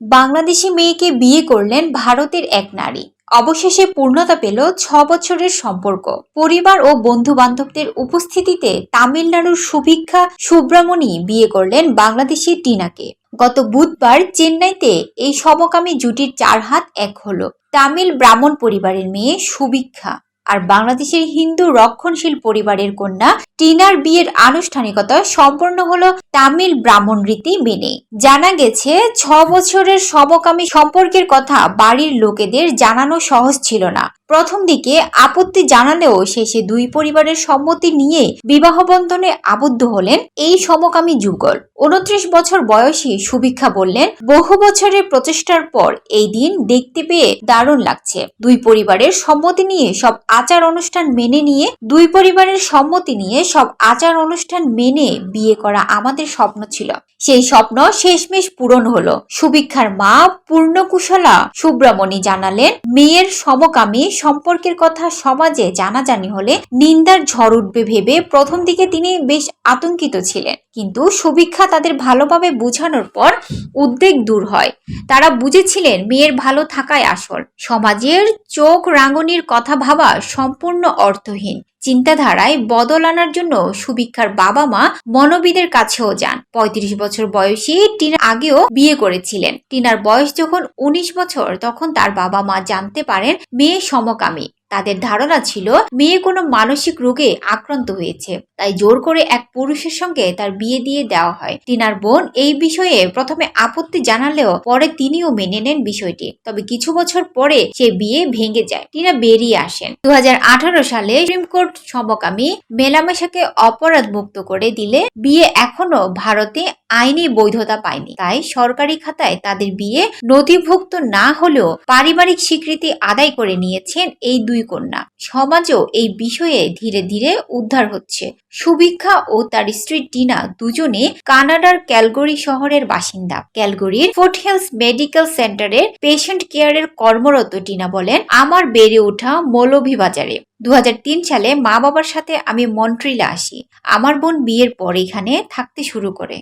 বাংলাদেশি মেয়েকে বিয়ে করলেন ভারতের এক নারী। অবশেষে পূর্ণতা পেল ছ বছরের সম্পর্ক। পরিবার ও বন্ধু বান্ধবদের উপস্থিতিতে তামিলনাড়ুর সুভিক্ষা সুব্রামণী বিয়ে করলেন বাংলাদেশি টিনাকে। গত বুধবার চেন্নাইতে এই সমকামী জুটির চার হাত এক হলো। তামিল ব্রাহ্মণ পরিবারের মেয়ে সুভিক্ষা। আর বাংলাদেশের হিন্দু রক্ষণশীল পরিবারের কন্যা টিনার বিয়ের আনুষ্ঠানিকতা সম্পন্ন হলো তামিল ব্রাহ্মণ রীতি মেনে। জানা গেছে, ছ বছরের সমকামী সম্পর্কের কথা বাড়ির লোকেদের জানানো সহজ ছিল না। প্রথম দিকে আপত্তি জানালেও শেষে দুই পরিবারের সম্মতি নিয়ে বিবাহ বন্ধনে আবদ্ধ হলেন এই সমকামী যুগল। উনত্রিশ বছর বয়সী সুভিক্ষা বললেন, বহু বছরের প্রচেষ্টার পর এই দিন দেখতে পেয়ে দারুণ লাগছে। দুই পরিবারের সম্মতি নিয়ে সব আচার অনুষ্ঠান মেনে নিয়ে, দুই পরিবারের সম্মতি নিয়ে সব আচার অনুষ্ঠান মেনে বিয়ে করা আমাদের স্বপ্ন ছিল। সেই স্বপ্ন শেষমেশ পূরণ হলো। সুভিক্ষার মা পূর্ণকুশলা সুব্রমণী জানালেন, মেয়ের সমকামী সম্পর্কের কথা সমাজে জানাজানি হলে নিন্দার ঝড় উঠবে ভেবে প্রথম দিকে তিনি বেশ আতঙ্কিত ছিলেন। কিন্তু সুভিক্ষা তাদের ভালোভাবে বুঝানোর পর উদ্বেগ দূর হয়। তারা বুঝেছিলেন মেয়ের ভালো থাকায় আসল। সমাজের চোখ রাঙনির কথা ভাবা সম্পূর্ণ অর্থহীন। চিন্তাধারায় বদল আনার জন্য সুভিক্ষার বাবা মা মনোবিদের কাছেও যান। পঁয়ত্রিশ বছর বয়সী টিনা আগেও বিয়ে করেছিলেন। টিনার বয়স যখন উনিশ বছর, তখন তার বাবা মা জানতে পারেন মেয়ে সমকামী। তাদের ধারণা ছিল মেয়ে কোনো মানসিক রোগে আক্রান্ত হয়েছে, তাই জোর করে এক পুরুষের সঙ্গে তার বিয়ে দিয়ে দেওয়া হয়। টিনার বোন এই বিষয়ে প্রথমে আপত্তি জানালেও পরে তিনিও মেনে নেন বিষয়টি, তবে কিছু বছর পরে সে বিয়ে ভেঙে যায়। টিনা বেরিয়ে আসেন। দু হাজার আঠারো সালে সুপ্রিম কোর্ট সমকামী মেলামেশাকে অপরাধ মুক্ত করে দিলে বিয়ে এখনও ভারতে আইনি বৈধতা পায়নি। তাই সরকারি খাতায় তাদের বিয়ে নথিভুক্ত না হলেও পারিবারিক স্বীকৃতি আদায় করে নিয়েছেন এই দুই কন্যা। সমাজও এই বিষয়ে ধীরে ধীরে উদ্ধার হচ্ছে। সুভিক্ষা ও তার স্ত্রী টিনা দুজনে কানাডার ক্যালগরি শহরের বাসিন্দা। ক্যালগরির ফুটহিলস মেডিকেল সেন্টারের পেশেন্ট কেয়ারের কর্মরত টিনা বলেন, আমার বেড়ে ওঠা মৌলভীবাজারে। দু হাজার তিন সালে মা বাবার সাথে আমি মন্ট্রিলে আসি। আমার বোন বিয়ের পর এখানে থাকতে শুরু করে।